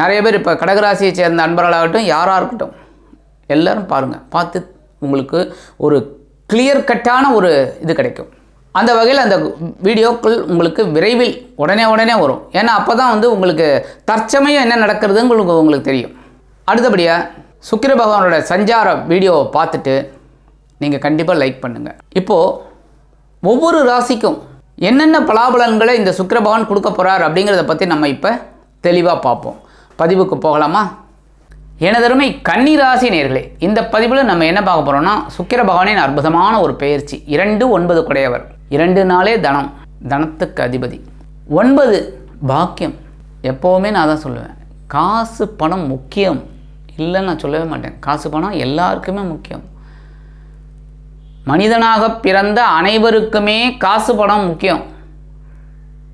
நிறைய பேர் இப்போ கடகராசியை சேர்ந்த அன்பர்களாகட்டும் யாராக இருக்கட்டும் எல்லோரும் பாருங்கள் பார்த்து உங்களுக்கு ஒரு கிளியர் கட்டான ஒரு இது கிடைக்கும். அந்த வகையில் அந்த வீடியோக்கள் உங்களுக்கு விரைவில் உடனே உடனே வரும். ஏன்னா அப்போ தான் வந்து உங்களுக்கு தற்சமயம் என்ன நடக்கிறதுன்னு உங்களுக்கு உங்களுக்கு தெரியும். அடுத்தபடியாக சுக்கிர பகவானோட சஞ்சார வீடியோவை பார்த்துட்டு நீங்கள் கண்டிப்பாக லைக் பண்ணுங்கள் இப்போது ஒவ்வொரு ராசிக்கும் என்னென்ன பலாபலன்களை இந்த சுக்கிர பகவான் கொடுக்க போகிறார் அப்படிங்கிறத பற்றி நம்ம இப்போ தெளிவாக பார்ப்போம். பதிவுக்கு போகலாமா? எனதருமை கன்னிராசி நேர்களே இந்த பதிவில் நம்ம என்ன பார்க்க போகிறோம்னா சுக்கிர பகவானின் அற்புதமான ஒரு பெயர்ச்சி இரண்டு ஒன்பது குடையவர். இரண்டு நாளே தனம் தனத்துக்கு அதிபதி. ஒன்பது பாக்கியம். எப்போவுமே நான் தான் சொல்லுவேன். காசு பணம் முக்கியம். இல்லைன்னு நான் சொல்லவே மாட்டேன். காசு பணம் எல்லாருக்குமே முக்கியம். மனிதனாக பிறந்த அனைவருக்குமே காசு பணம் முக்கியம்.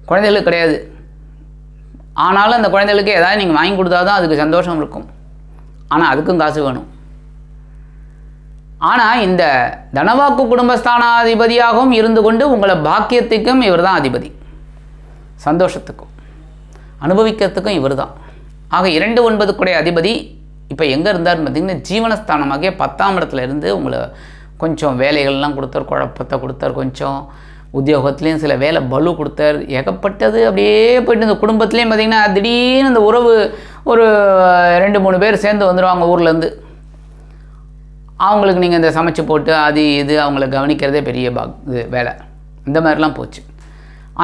குழந்தைகளுக்கு கிடையாது. ஆனாலும் அந்த குழந்தைகளுக்கு ஏதாவது நீங்கள் வாங்கி கொடுத்தா தான் அதுக்கு சந்தோஷம் இருக்கும். ஆனால் அதுக்கும் காசு வேணும். ஆனால் இந்த தனவாக்கு குடும்பஸ்தானாதிபதியாகவும் இருந்து கொண்டு உங்களை பாக்கியத்துக்கும் இவர் தான் அதிபதி. சந்தோஷத்துக்கும் அனுபவிக்கிறதுக்கும் இவர் தான் ஆக இரண்டு ஒன்பது அதிபதி இப்போ எங்கே இருந்தார்னு பார்த்தீங்கன்னா ஜீவனஸ்தானமாகிய பத்தாம் இடத்துல இருந்து உங்களை கொஞ்சம் வேலைகள்லாம் கொடுத்தார் குழப்பத்தை கொடுத்தார் கொஞ்சம் உத்தியோகத்துலேயும் சில வேலை பலு கொடுத்தார். ஏகப்பட்டது அப்படியே போயிட்டு இந்த குடும்பத்துலேயும் பார்த்திங்கன்னா திடீர்னு இந்த உறவு ஒரு ரெண்டு மூணு பேர் சேர்ந்து வந்துடுவாங்க ஊர்லேருந்து. அவங்களுக்கு நீங்கள் இந்த சமைச்சு போட்டு அது இது அவங்கள கவனிக்கிறதே பெரிய பாக் இது வேலை. இந்த மாதிரிலாம் போச்சு.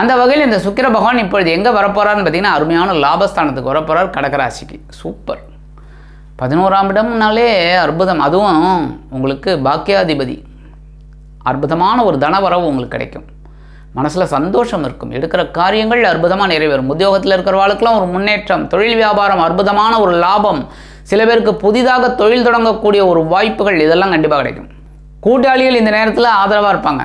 அந்த வகையில் இந்த சுக்கிர பகவான் இப்பொழுது எங்கே வரப்போகிறான்னு பார்த்தீங்கன்னா அருமையான லாபஸ்தானத்துக்கு வரப்போகிறார் கடகராசிக்கு. சூப்பர். பதினோராம் இடம்னாலே அற்புதம். அதுவும் உங்களுக்கு பாக்கியாதிபதி. அற்புதமான ஒரு தனவரவு உங்களுக்கு கிடைக்கும். மனசில் சந்தோஷம் இருக்கும். எடுக்கிற காரியங்கள் அற்புதமாக நிறைவேறும். உத்தியோகத்தில் இருக்கிறவாளுக்கெல்லாம் ஒரு முன்னேற்றம் தொழில் வியாபாரம் அற்புதமான ஒரு லாபம். சில பேருக்கு புதிதாக தொழில் தொடங்கக்கூடிய ஒரு வாய்ப்புகள் இதெல்லாம் கண்டிப்பாக கிடைக்கும். கூட்டாளிகள் இந்த நேரத்தில் ஆதரவாக இருப்பாங்க.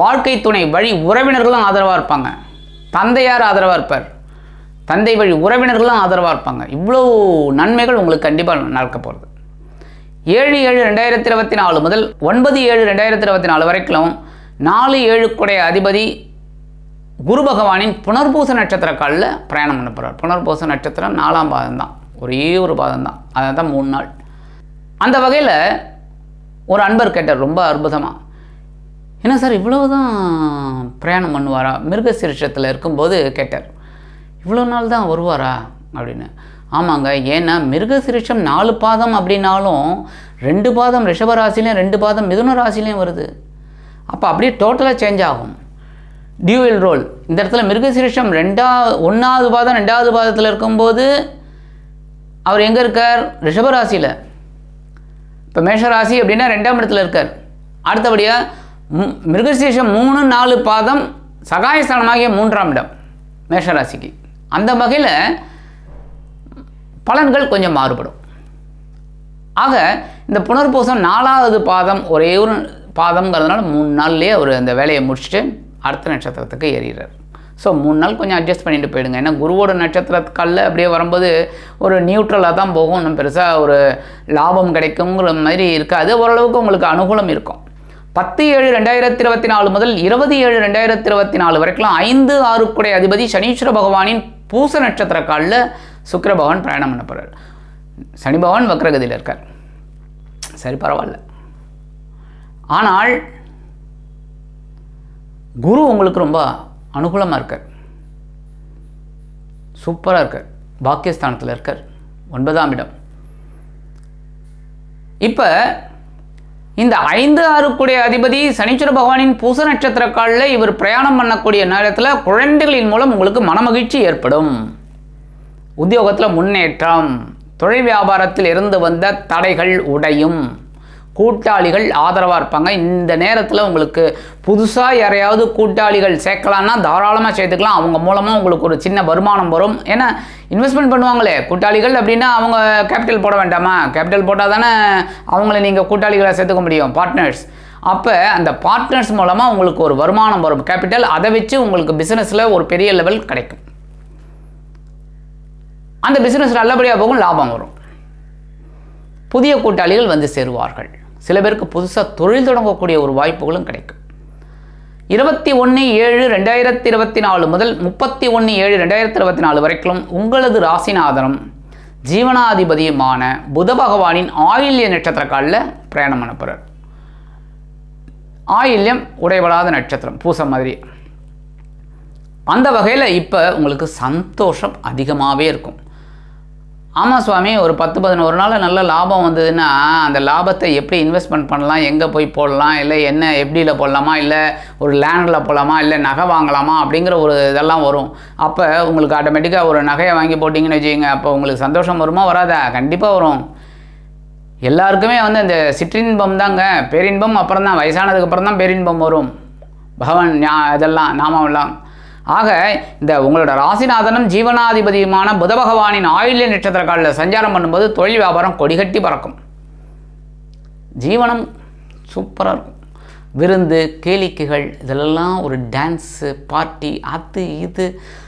வாழ்க்கை துணை வழி உறவினர்களும் ஆதரவாக இருப்பாங்க. தந்தையார் ஆதரவாக இருப்பார். தந்தை வழி உறவினர்களும் ஆதரவாக இருப்பாங்க. இவ்வளோ நன்மைகள் உங்களுக்கு கண்டிப்பாக நடக்க போகிறது ஏழு ஏழு ரெண்டாயிரத்தி இருபத்தி நாலு முதல் ஒன்பது ஏழு ரெண்டாயிரத்தி இருபத்தி நாலு வரைக்கும் நாலு ஏழுக்குடைய அதிபதி குரு பகவானின் புனர்பூச நட்சத்திர காலில் பிரயாணம் பண்ண போகிறார் புனர்பூச நட்சத்திரம் நாலாம் பாதம் தான் ஒரே ஒரு பாதம் தான் அதை தான் மூணு நாள். அந்த வகையில் ஒரு அன்பர் கேட்டார் ரொம்ப அற்புதமாக என்ன சார் இவ்வளவு தான் பிரயாணம் பண்ணுவாரா? மிருகசீரிஷத்தில் இருக்கும்போது கேட்டார் இவ்வளோ நாள் தான் வருவாரா? அப்படின்னு. ஆமாங்க ஏன்னா மிருகசிரிஷம் நாலு பாதம் அப்படின்னாலும் ரெண்டு பாதம் ரிஷபராசிலையும் ரெண்டு பாதம் மிதுன ராசிலையும் வருது. அப்போ அப்படியே டோட்டலாக சேஞ்ச் ஆகும். டியூவல் ரோல் இந்த இடத்துல மிருகசிரிஷம் ரெண்டா ஒன்றாவது பாதம் ரெண்டாவது பாதத்தில் இருக்கும்போது அவர் எங்கே இருக்கார்? ரிஷபராசியில். இப்போ மேஷராசி அப்படின்னா ரெண்டாம் இடத்துல இருக்கார். அடுத்தபடியாக மு- மிருகசீஷம் மூணு நாலு பாதம் சகாயஸ்தானமாகிய மூன்றாம் இடம் மேஷராசிக்கு. அந்த வகையில் பலன்கள் கொஞ்சம் மாறுபடும். ஆக இந்த புனர்பூசம் நாலாவது பாதம் ஒரே ஒரு பாதம்ங்கிறதுனால மூணு நாள்லேயே அவர் அந்த வேலையை முடிச்சுட்டு அடுத்த நட்சத்திரத்துக்கு ஏறிடுறார். ஸோ மூணு நாள் கொஞ்சம் அட்ஜஸ்ட் பண்ணிட்டு போயிடுங்க. ஏன்னா குருவோட நட்சத்திரத்துக்காலில் அப்படியே வரும்போது ஒரு நியூட்ரலாக தான் போகும். இன்னும் பெருசாக ஒரு லாபம் கிடைக்குங்கிற மாதிரி இருக்காது. ஓரளவுக்கு உங்களுக்கு அனுகூலம் இருக்கும். பத்து ஏழு ரெண்டாயிரத்தி இருபத்தி நாலு முதல் இருபது ஏழு ரெண்டாயிரத்தி இருபத்தி நாலு வரைக்கும் ஐந்து ஆறுக்குடைய அதிபதி சனீஸ்வர பகவானின் பூச நட்சத்திர காலில் சுக்கர பகவான் பிரயாணம் பண்ண போகிறார் சனி பகவான் வக்ரகதியில் இருக்கார். சரி பரவாயில்ல. ஆனால் குரு உங்களுக்கு ரொம்ப அனுகூலமாக இருக்கார். சூப்பராக இருக்கார். பாக்கியஸ்தானத்தில் இருக்கார். ஒன்பதாம் இடம். இப்போ இந்த ஐந்து ஆறுக்குடைய அதிபதி சனீஸ்வர பகவானின் பூச நட்சத்திர காலில் இவர் பிரயாணம் பண்ணக்கூடிய நேரத்தில் குழந்தைகளின் மூலம் உங்களுக்கு மனமகிழ்ச்சி ஏற்படும். உத்தியோகத்தில் முன்னேற்றம் தொழில் வியாபாரத்தில் இருந்து வந்த தடைகள் உடையும். கூட்டாளிகள் ஆதரவாக இருப்பாங்க. இந்த நேரத்தில் உங்களுக்கு புதுசாக யாரையாவது கூட்டாளிகள் சேர்க்கலான்னா தாராளமாக சேர்த்துக்கலாம். அவங்க மூலமாக உங்களுக்கு ஒரு சின்ன வருமானம் வரும். ஏன்னா இன்வெஸ்ட்மெண்ட் பண்ணுவாங்களே. கூட்டாளிகள் அப்படின்னா அவங்க கேபிட்டல் போட வேண்டாமா? கேபிட்டல் போட்டால் தானே அவங்கள நீங்கள் கூட்டாளிகளை சேர்த்துக்க முடியும். பார்ட்னர்ஸ் அப்போ அந்த பார்ட்னர்ஸ் மூலமாக உங்களுக்கு ஒரு வருமானம் வரும். கேபிட்டல் அதை வச்சு உங்களுக்கு பிஸ்னஸில் ஒரு பெரிய லெவல் கிடைக்கும். அந்த பிஸ்னஸ் நல்லபடியாக போகும் லாபம் வரும். புதிய கூட்டாளிகள் வந்து சேருவார்கள். சில பேருக்கு புதுசாக தொழில் தொடங்கக்கூடிய ஒரு வாய்ப்புகளும் கிடைக்கும். இருபத்தி ஒன்று ஏழு ரெண்டாயிரத்தி இருபத்தி நாலு முதல் முப்பத்தி ஒன்று ஏழு ரெண்டாயிரத்தி இருபத்தி நாலு வரைக்கும் உங்களது ராசிநாதனம் ஜீவனாதிபதியுமான புத பகவானின் ஆயில்ய நட்சத்திரக்காலில் பிரயாணம் அனுப்புகிறார் ஆயில்யம் உடைபடாத நட்சத்திரம் பூசம் மாதிரி. அந்த வகையில் இப்போ உங்களுக்கு சந்தோஷம் அதிகமாகவே இருக்கும். ஆமாம் சுவாமி ஒரு பத்து பதினோரு நாள் நல்ல லாபம் வந்ததுன்னா அந்த லாபத்தை எப்படி இன்வெஸ்ட்மெண்ட் பண்ணலாம் எங்கே போய் போடலாம் இல்லை என்ன எப்படியில் போடலாமா இல்லை ஒரு லேண்டில் போடலாமா இல்லை நகை வாங்கலாமா அப்படிங்கிற ஒரு இதெல்லாம் வரும். அப்போ உங்களுக்கு ஆட்டோமேட்டிக்காக ஒரு நகையை வாங்கி போட்டிங்கன்னு வச்சுக்கோங்க அப்போ உங்களுக்கு சந்தோஷம் வருமா வராதா? கண்டிப்பாக வரும். எல்லாருக்குமே வந்து இந்த சிற்றின்பம் தாங்க. பேரின்பம் அப்புறம் தான் வயசானதுக்கு அப்புறம் தான் பேரின்பம் வரும். பகவான் ஞா இதெல்லாம் நாமெல்லாம் ஆக இந்த உங்களோட ராசிநாதனும் ஜீவனாதிபதியுமான புத பகவானின் ஆயுள்ய நட்சத்திர காலில் சஞ்சாரம் பண்ணும்போது தொழில் வியாபாரம் கொடிகட்டி பறக்கும். ஜீவனம் சூப்பராக இருக்கும். விருந்து கேளிக்கைகள் இதிலெல்லாம் ஒரு டான்ஸு பார்ட்டி அது இது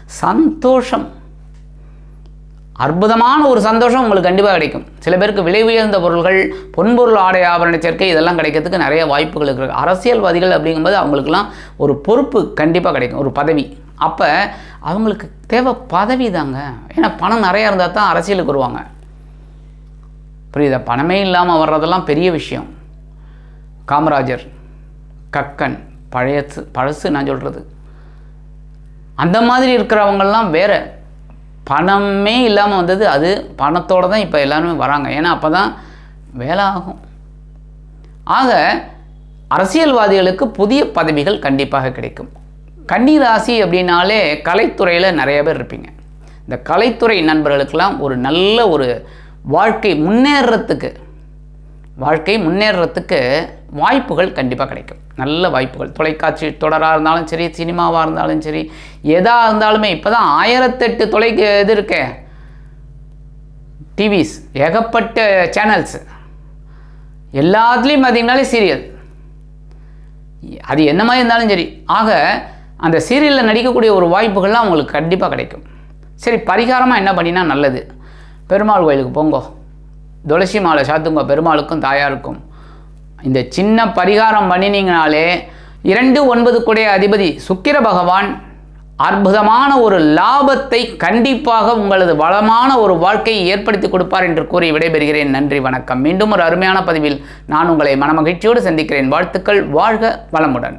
சந்தோஷம். அற்புதமான ஒரு சந்தோஷம் உங்களுக்கு கண்டிப்பாக கிடைக்கும். சில பேருக்கு விலை உயர்ந்த பொருள்கள் பொன்பொருள் ஆடை ஆபரண சேர்க்கை இதெல்லாம் கிடைக்கிறதுக்கு நிறைய வாய்ப்புகள் இருக்குது அரசியல்வாதிகள் அப்படிங்கும்போது அவங்களுக்குலாம் ஒரு பொறுப்பு கண்டிப்பாக கிடைக்கும் ஒரு பதவி. அப்போ அவங்களுக்கு தேவை பதவி தாங்க. ஏன்னா பணம் நிறையா இருந்தால் தான் அரசியலுக்கு வருவாங்க. புரியுதா? பணமே இல்லாமல் வர்றதெல்லாம் பெரிய விஷயம். காமராஜர் கக்கன் பழையசு பழசு நான் சொல்கிறது அந்த மாதிரி இருக்கிறவங்கெல்லாம் வேற. பணமே இல்லாமல் வந்தது அது பணத்தோடு தான் இப்போ எல்லாருமே வராங்க. ஏன்னா அப்போ தான் வேலை ஆகும். ஆக அரசியல்வாதிகளுக்கு புதிய பதவிகள் கண்டிப்பாக கிடைக்கும். கன்னி ராசி அப்படின்னாலே கலைத்துறையில் நிறைய பேர் இருப்பீங்க. இந்த கலைத்துறை நண்பர்களுக்கெல்லாம் ஒரு நல்ல ஒரு வாழ்க்கை முன்னேறத்துக்கு வாழ்க்கை முன்னேறத்துக்கு வாய்ப்புகள் கண்டிப்பாக கிடைக்கும். நல்ல வாய்ப்புகள். தொலைக்காட்சி தொடராக இருந்தாலும் சரி சினிமாவாக இருந்தாலும் சரி எதாக இருந்தாலுமே இப்போ தான் ஆயிரத்தெட்டு தொலைக்கு இது இருக்கே. டிவிஸ் ஏகப்பட்ட சேனல்ஸ் எல்லாத்துலேயும் பார்த்தீங்கனாலே சீரியல் அது என்ன மாதிரி இருந்தாலும் சரி. ஆக அந்த சீரியலில் நடிக்கக்கூடிய ஒரு வாய்ப்புகள்லாம் உங்களுக்கு கண்டிப்பாக கிடைக்கும். சரி பரிகாரமாக என்ன பண்ணினா நல்லது. பெருமாள் கோயிலுக்கு போங்கோ. துளசி மாலை சாத்துங்க பெருமாளுக்கும் தாயாருக்கும். இந்த சின்ன பரிகாரம் பண்ணினீங்கனாலே இரண்டு ஒன்பது குடைய அதிபதி சுக்கிர பகவான் அற்புதமான ஒரு லாபத்தை கண்டிப்பாக உங்களது வளமான ஒரு வாழ்க்கையை ஏற்படுத்தி கொடுப்பார் என்று கூறி விடைபெறுகிறேன். நன்றி வணக்கம். மீண்டும் ஒரு அருமையான பதிவில் நான் உங்களை மனமகிழ்ச்சியோடு சந்திக்கிறேன். வாழ்த்துக்கள் வாழ்க வளமுடன்.